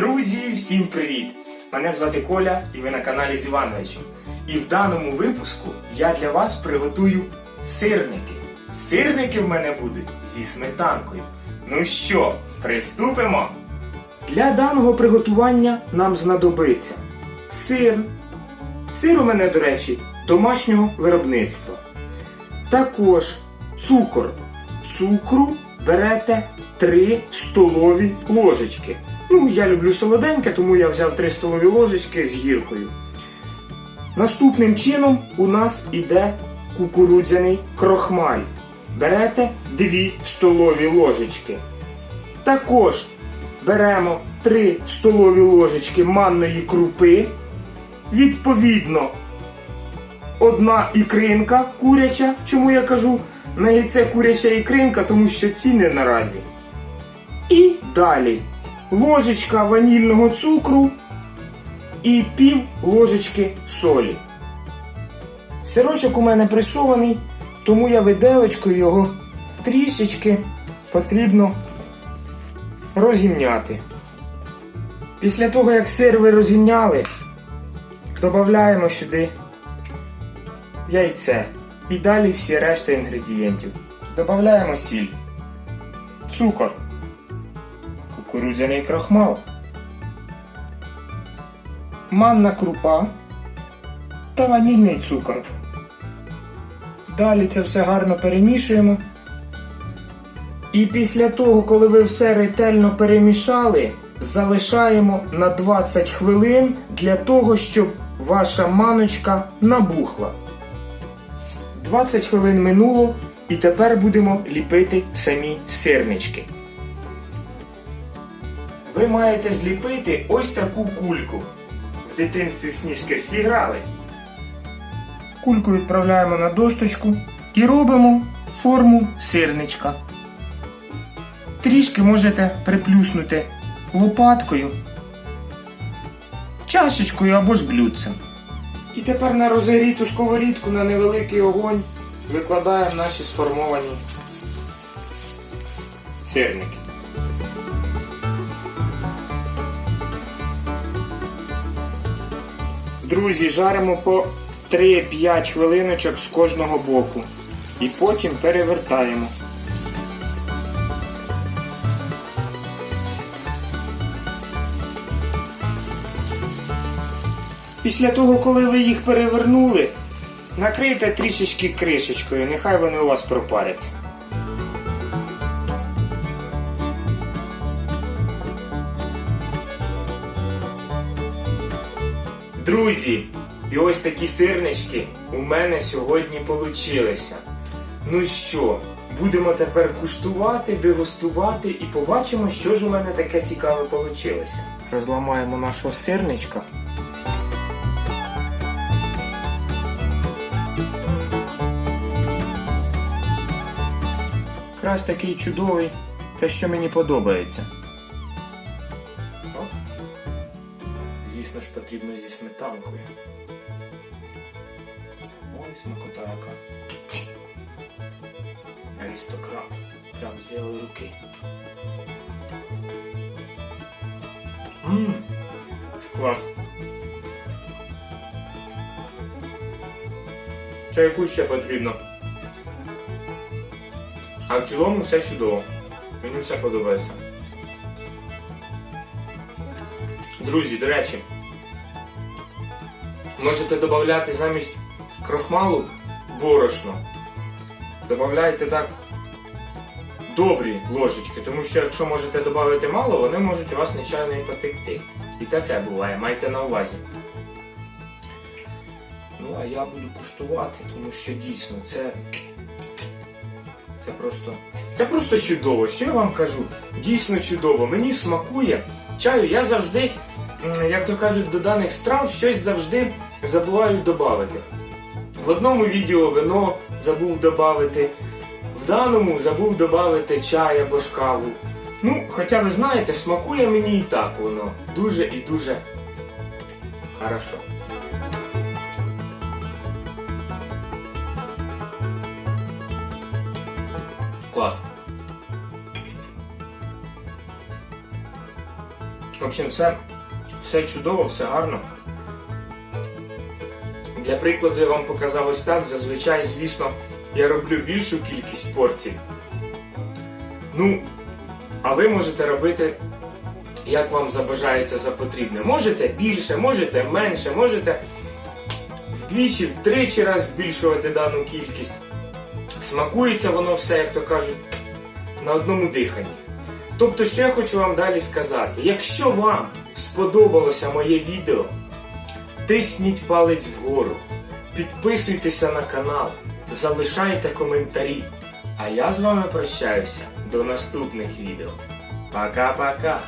Друзі, всім привіт! Мене звати Коля і ви на каналі з Івановичем. І в даному випуску я для вас приготую сирники. Сирники в мене будуть зі сметанкою. Ну що, приступимо? Для даного приготування нам знадобиться сир. Сир у мене, до речі, домашнього виробництва. Також цукор. Цукру берете 3 столові ложечки. Ну, я люблю солоденьке, тому я взяв 3 столові ложечки з гіркою. Наступним чином у нас іде кукурудзяний крохмаль. Берете 2 столові ложечки. Також беремо 3 столові ложечки манної крупи. Відповідно, одна ікринка куряча. Чому я кажу на яйце куряча ікринка, тому що ціни наразі. І далі ложечка ванільного цукру і пів ложечки солі. Сирочок у мене пресований, тому я виделочкою його трішечки потрібно розімняти. Після того, як сир ви розімняли, додаємо сюди яйце і далі всі решта інгредієнтів. Додаємо сіль, цукор, кукурудзяний крахмал, манна крупа та ванільний цукор. Далі це все гарно перемішуємо. І після того, коли ви все ретельно перемішали, залишаємо на 20 хвилин для того, щоб ваша маночка набухла. 20 хвилин минуло, і тепер будемо ліпити самі сирнички. Ви маєте зліпити ось таку кульку. В дитинстві в сніжки всі грали. Кульку відправляємо на досточку і робимо форму сирничка. Трішки можете приплюснути лопаткою, чашечкою або ж блюдцем. І тепер на розігріту сковорідку на невеликий огонь викладаємо наші сформовані сирники. Друзі, жаримо по 3-5 хвилиночок з кожного боку. І потім перевертаємо. Після того, коли ви їх перевернули, накрийте трішечки кришечкою, нехай вони у вас пропаряться. Друзі, і ось такі сирнички у мене сьогодні получилися. Ну що, будемо тепер куштувати, дегустувати і побачимо, що ж у мене таке цікаве получилося. Розламаємо нашого сирничка. Якраз такий чудовий, те, що мені подобається. Звісно ж, потрібно зі сметанкою. Ой, смакота яка. Аристократ. Прям з лівої руки. Ммм, клас. Чайку ще потрібно. А в цілому все чудово. Мені все подобається. Друзі, до речі, можете додати замість крохмалу борошно. Добавляйте так добрі ложечки, тому що якщо можете додати мало, вони можуть у вас нечайно і потекти. І таке буває, майте на увазі. Ну, а я буду куштувати, тому що дійсно це. Це просто. Це просто чудово. Що я вам кажу? Дійсно чудово. Мені смакує чаю. Я завжди, як то кажуть, до даних страв щось завжди забуваю додати. В одному відео вино забув додати, в даному забув додати чай або ж каву. Ну, хоча ви знаєте, смакує мені і так воно. Дуже і дуже хорошо. Клас. В общем, все, все чудово, все гарно. Для прикладу я вам показав ось так. Зазвичай, звісно, я роблю більшу кількість порцій. Ну, а ви можете робити, як вам забажається за потрібне. Можете більше, можете менше, можете вдвічі, втричі раз збільшувати дану кількість. Смакується воно все, як то кажуть, на одному диханні. Тобто, що я хочу вам далі сказати? Якщо вам сподобалося моє відео, тисніть палець вгору, підписуйтеся на канал, залишайте коментарі. А я з вами прощаюся до наступних відео. Пока-пока!